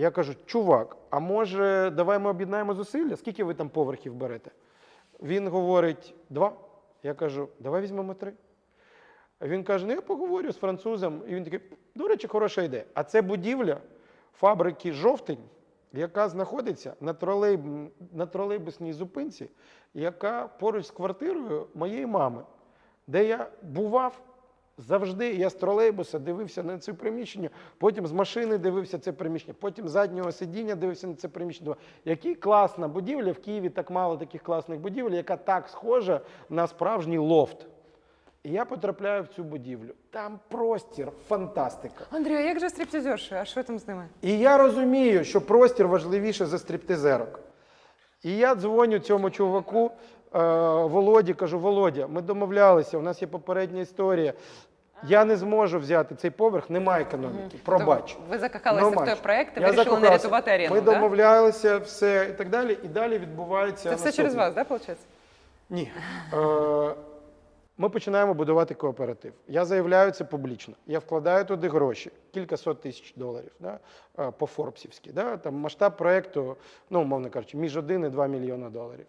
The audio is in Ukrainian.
Я кажу, чувак, а може давай ми об'єднаємо зусилля? Скільки ви там поверхів берете? Він говорить, два. Я кажу, давай візьмемо три. Він каже: ну я поговорю з французом. І він такий, до речі, хороша ідея. А це будівля фабрики Жовтень, яка знаходиться на, тролейб... на тролейбусній зупинці, яка поруч з квартирою моєї мами, де я бував завжди. Я з тролейбуса дивився на це приміщення, потім з машини дивився це приміщення, потім з заднього сидіння дивився на це приміщення. Які класна будівля в Києві так мало таких класних будівель, яка так схожа на справжній лофт. І я потрапляю в цю будівлю. Там простір, фантастика. Андрій, а як же стриптизерші? А що там з ними? І я розумію, що простір важливіше за стриптизерок. І я дзвоню цьому чуваку Володі, кажу: Володя, ми домовлялися, у нас є попередня історія. Я не зможу взяти цей поверх, немає економіки. Пробач. Тобто Ви закохалися в той проект і вирішили не рятувати арену. Ми да? домовлялися, все і так далі. І далі відбувається. Це все через вас, так, виходить? Ні. Е, ми починаємо будувати кооператив. Я заявляю це публічно. Я вкладаю туди гроші, кілька сот тисяч доларів да, е, по Форбсівськи. Да, там масштаб проєкту, ну, умовно кажучи, між 1 і 2 мільйона доларів.